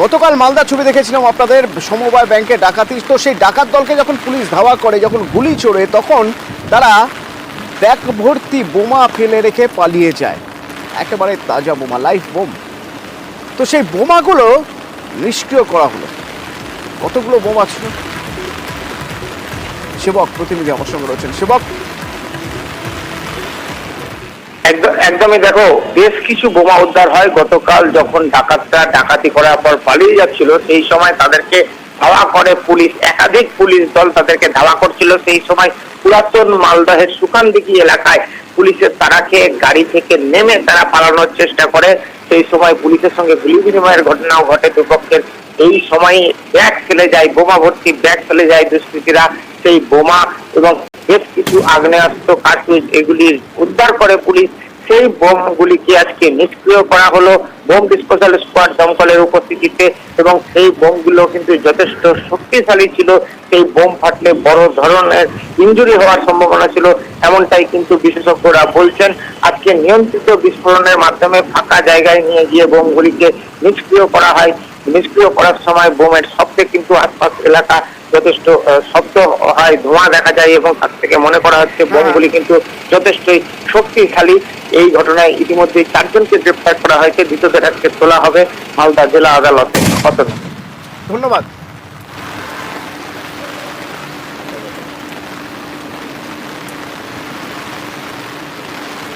গতকাল মালদা ছবি দেখেছিলাম আপনাদের সমবায় ব্যাংকে ডাকাতি। তো সেই ডাকাত দলকে যখন পুলিশ ধাওয়া করে, যখন গুলি চড়ে, তখন তারা ব্যাগ ভর্তি বোমা ফেলে রেখে পালিয়ে যায়। একেবারে তাজা বোমা, লাইফ বোম। তো সেই বোমাগুলো নিষ্ক্রিয় করা হলো। কতগুলো বোমা ছিল? সেবক প্রতিনিধি আমার সঙ্গে রয়েছেন। সেবক একদমই দেখো, বেশ কিছু বোমা উদ্ধার হয়। গতকাল যখন ডাকাতরা ডাকাতি করার পর পালিয়ে যাচ্ছিল, সেই সময় তাদেরকে ধাওয়া করে পুলিশ, একাধিক পুলিশ দল তাদেরকে ধাওয়া করছিল। সেই সময় পুরাতন মালদহের সুকানদিঘি এলাকায় পুলিশের তারা খেয়ে গাড়ি থেকে নেমে তারা পালানোর চেষ্টা করে। সেই সময় পুলিশের সঙ্গে গুলি বিনিময়ের ঘটনাও ঘটে দুপক্ষের। এই সময় ব্যাগ ফেলে যায়, বোমা ভর্তি ব্যাগ ফেলে যায় দুষ্কৃতীরা। সেই বোমা এবং বেশ কিছু আগ্নেয়াস্ত্র কার্তুজ এগুলি উদ্ধার করে পুলিশ। সেই বোমগুলিকে আজকে নিষ্ক্রিয় করা হলো। বোম ডিসপোজাল স্কোয়াড দমকলের উপস্থিতিতে এবং সেই বোমগুলো কিন্তু যথেষ্ট শক্তিশালী ছিল। সেই বোম ফাটলে বড় ধরনের ইঞ্জুরি হওয়ার সম্ভাবনা ছিল। এমনটাই কিন্তু বিশেষজ্ঞরা বলছেন। আজকে নিয়ন্ত্রিত বিস্ফোরণের মাধ্যমে ফাঁকা জায়গায় নিয়ে গিয়ে বোমগুলিকে নিষ্ক্রিয় করা হয়। নিষ্ক্রিয় করার সময় বোমের শব্দে কিন্তু আশপাশ এলাকা যথেষ্ট শব্দ হয় ধোঁয়া দেখা যায় এবং তার থেকে মনে করা হচ্ছে বোমগুলি কিন্তু যথেষ্টই শক্তিশালী। এই ঘটনায় ইতিমধ্যে চারজনকে গ্রেপ্তার করা হয়েছে। দ্বিতীয়দের আজকে তোলা হবে মালদা জেলা আদালতে। ধন্যবাদ।